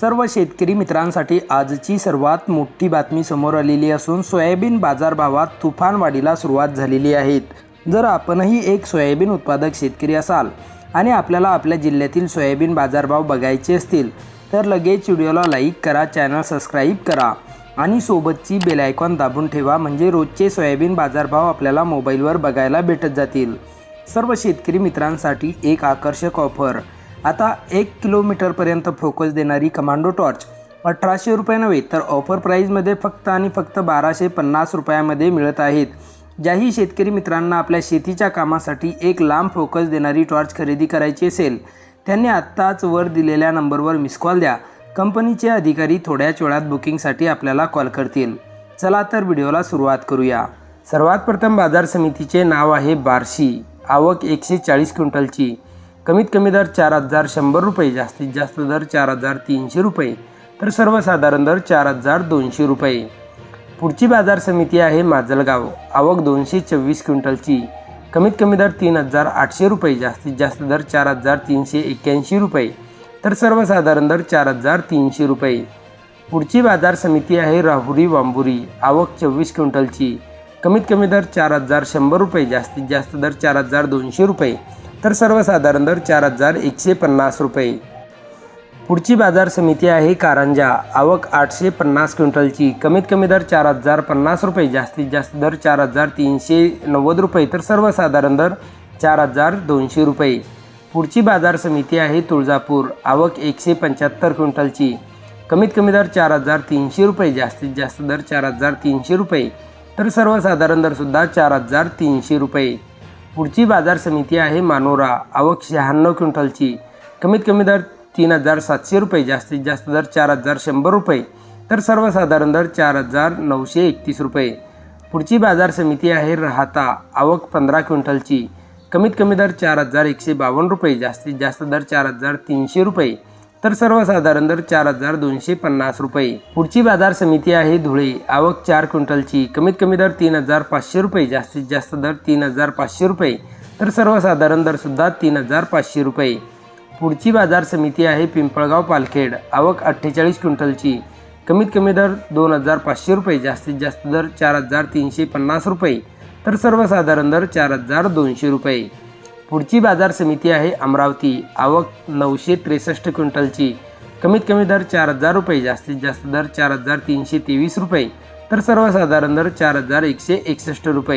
सर्व शेतकरी मित्रांसाठी आजची सर्वात मोठी बातमी समोर आलेली असून सोयाबीन बाजारभावात तुफान वाढीला सुरुवात झालेली आहे. जर आपणही एक सोयाबीन उत्पादक शेतकरी असाल आणि आपल्याला आपल्या जिल्ह्यातील सोयाबीन बाजारभाव बघायचे असतील तर लगेच व्हिडिओला लाईक करा चॅनल सबस्क्राईब करा आणि सोबतची बेल आयकॉन दाबून ठेवा म्हणजे रोजचे सोयाबीन बाजारभाव आपल्याला मोबाईलवर बघायला भेटत जातील. सर्व शेतकरी मित्रांसाठी एक आकर्षक ऑफर. आता एक किलोमीटरपर्यंत फोकस देणारी कमांडो टॉर्च अठराशे रुपये नव्हे तर ऑफर प्राईजमध्ये फक्त आणि फक्त बाराशे पन्नास रुपयामध्ये मिळत आहेत. ज्याही शेतकरी मित्रांना आपल्या शेतीच्या कामासाठी एक लांब फोकस देणारी टॉर्च खरेदी करायची असेल त्यांनी आत्ताच वर दिलेल्या नंबरवर मिस कॉल द्या. कंपनीचे अधिकारी थोड्याच वेळात बुकिंगसाठी आपल्याला कॉल करतील. चला तर व्हिडिओला सुरुवात करूया. सर्वात प्रथम बाजार समितीचे नाव आहे बार्शी. आवक एकशे चाळीस क्विंटलची. कमीत कमी दर चार हजार शंभर रुपये जास्तीत जास्त दर चार हजार तीनशे रुपये तर सर्वसाधारण दर चार हजार दोनशे रुपये. पुढची बाजार समिती आहे माजलगाव आवक दोनशे चोवीस क्विंटलची. कमीत कमी दर तीन हजार आठशे रुपये जास्तीत जास्त दर चार हजार तीनशे एक्क्याऐंशी रुपये तर सर्वसाधारण दर चार हजार तीनशे रुपये. पुढची बाजार समिती आहे राहुरी वांबुरी आवक चोवीस क्विंटलची. कमीत कमी दर चार हजार शंभर रुपये जास्तीत जास्त दर चार हजार दोनशे रुपये तर सर्वसाधारण दर चार हजार एकशे पन्नास रुपये. पुढची बाजार समिती आहे कारंजा. आवक आठशे पन्नास क्विंटलची. कमीत कमी दर चार हजार पन्नास रुपये. जास्तीत जास्त दर चार हजार तीनशे नव्वद रुपये. तर सर्वसाधारण दर चार हजार दोनशे रुपये. पुढची बाजार समिती आहे तुळजापूर. आवक एकशे पंच्याहत्तर क्विंटलची. कमीत कमी दर चार हजार तीनशे रुपये. जास्तीत जास्त दर चार हजार तीनशे रुपये. तर सर्वसाधारण दरसुद्धा चार हजार तीनशे रुपये. पुढची बाजार समिती आहे मानोरा. आवक शहाण्णव क्विंटलची. कमीत कमी दर तीन हजार सातशे रुपये जास्तीत जास्त दर चार हजार शंभर रुपये तर सर्वसाधारण दर चार हजार नऊशे एकतीस रुपये. पुढची बाजार समिती आहे राहता. आवक पंधरा क्विंटलची. कमीत कमी दर चार हजार एकशे बावन्न रुपये जास्तीत जास्त दर चार हजार तीनशे रुपये तर सर्वसाधारण दर चार हजार दोनशे पन्नास रुपये. पुढची बाजार समिती आहे धुळे. आवक चार क्विंटलची. कमीत कमी दर तीन हजार पाचशे रुपये. जास्तीत जास्त दर तीन हजार पाचशे रुपये. तर सर्वसाधारण दरसुद्धा तीन हजार पाचशे रुपये. पुढची बाजार समिती आहे पिंपळगाव पालखेड. आवक अठ्ठेचाळीस क्विंटलची. कमीत कमी दर दोन हजार पाचशे रुपये. जास्तीत जास्त दर चार हजार तीनशे पन्नास रुपये. तर सर्वसाधारण दर चार हजार दोनशे रुपये. पुढची बाजार समिती आहे अमरावती. आवक नऊशे त्रेसष्ट क्विंटलची. कमीत कमी दर चार हजार रुपये जास्तीत जास्त दर चार हजार तीनशे तेवीस रुपये. तर सर्वसाधारण दर चार हजार एकशे एकसष्ट रुपये.